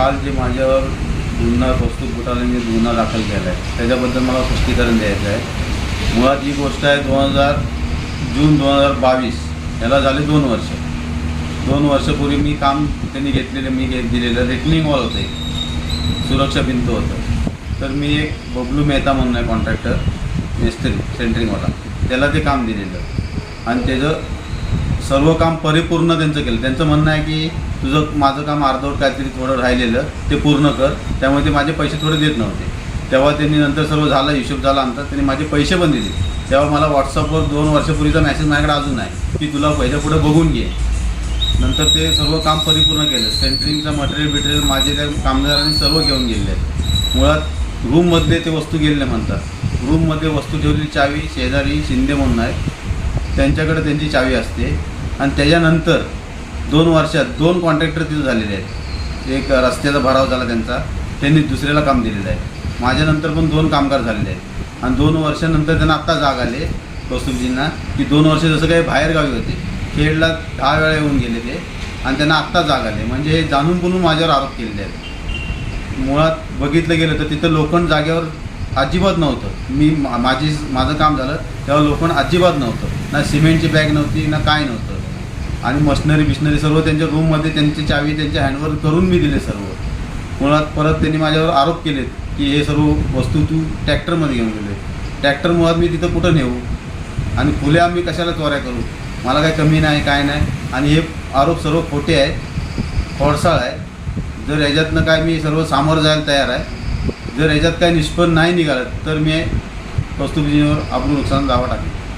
काल जे माझ्यावर गुन्हा वस्तू घोटाळ्याने गुन्हा दाखल केला आहे त्याच्याबद्दल मला स्पष्टीकरण द्यायचं आहे. मुळात ही गोष्ट आहे दोन हजार जून दोन हजार बावीस याला झाले दोन वर्ष. दोन वर्षापूर्वी मी काम त्यांनी घेतलेलं मी घेत दिलेलं रेटनिंग वॉल होते सुरक्षा भिंत होतं. तर मी एक बबलू मेहता म्हणून आहे कॉन्ट्रॅक्टर मिस्त्री सेंटरिंगवाला त्याला ते काम दिलेलं. आणि त्याचं सर्व काम परिपूर्ण त्यांचं केलं. त्यांचं म्हणणं आहे की तुझं माझं काम अर्धवर काहीतरी थोडं राहिलेलं ते पूर्ण कर. त्यामुळे ते माझे पैसे थोडे देत नव्हते. तेव्हा त्यांनी नंतर सर्व झालं हिशोब झाला आमचा त्यांनी माझे पैसे पण दिले. तेव्हा मला व्हॉट्सअपवर दोन वर्षापूर्वीचा मेसेज माझ्याकडे अजून आहे की तुला पहिलं पुढे बघून घे. नंतर ते सर्व काम परिपूर्ण केलं. सेंटरिंगचं मटेरियल बिटेरियल माझे त्या कामगारांनी सर्व घेऊन गेले मुळात रूममध्ये ते वस्तू गेले म्हणतात. रूममध्ये वस्तू ठेवलेली चावी शेजारी शिंदे म्हणून आहे त्यांच्याकडे त्यांची चावी असते. आणि त्याच्यानंतर दोन वर्षात दोन कॉन्ट्रॅक्टर तिथं झालेले आहेत. एक रस्त्याचा भराव झाला त्यांचा. त्यांनी दुसऱ्याला काम दिलेलं आहे. माझ्यानंतर पण दोन कामगार झालेले आहेत. आणि दोन वर्षानंतर त्यांना आत्ता जाग आले कौस्तुभजींना. की दोन वर्ष जसं काही बाहेरगावी होते. खेडला दहा वेळा येऊन गेलेले. आणि त्यांना आत्ता जाग आले म्हणजे हे जाणून बोलून माझ्यावर आरोप केलेले आहेत. मुळात बघितलं गेलं तर तिथं लोखंड जागेवर अजिबात नव्हतं. मी मा- माझी माझं काम झालं तेव्हा लोखंड अजिबात नव्हतं. ना सिमेंटची बॅग नव्हती ना काय नव्हतं. आणि मशिनरी बिशनरी सर्व त्यांच्या रूममध्ये त्यांची चावी त्यांच्या हँडवर करून मी दिले सर्व. मुळात परत त्यांनी माझ्यावर आरोप केलेत की हे सर्व वस्तू तू ट्रॅक्टरमध्ये घेऊन गेले. ट्रॅक्टर मुळात मी तिथं कुठं नेऊ? आणि खुल्या मी कशाला चोऱ्या करू? मला काय कमी नाही काय नाही? आणि हे आरोप सर्व खोटे आहे खोडसाळ आहे जर याच्यातनं काय मी सर्व सामोरं जायला तयार आहे जर याच्यात काय निष्पन्न नाही निघालं तर मी वस्तुविधीवर आपलं नुकसान दावा टाकेल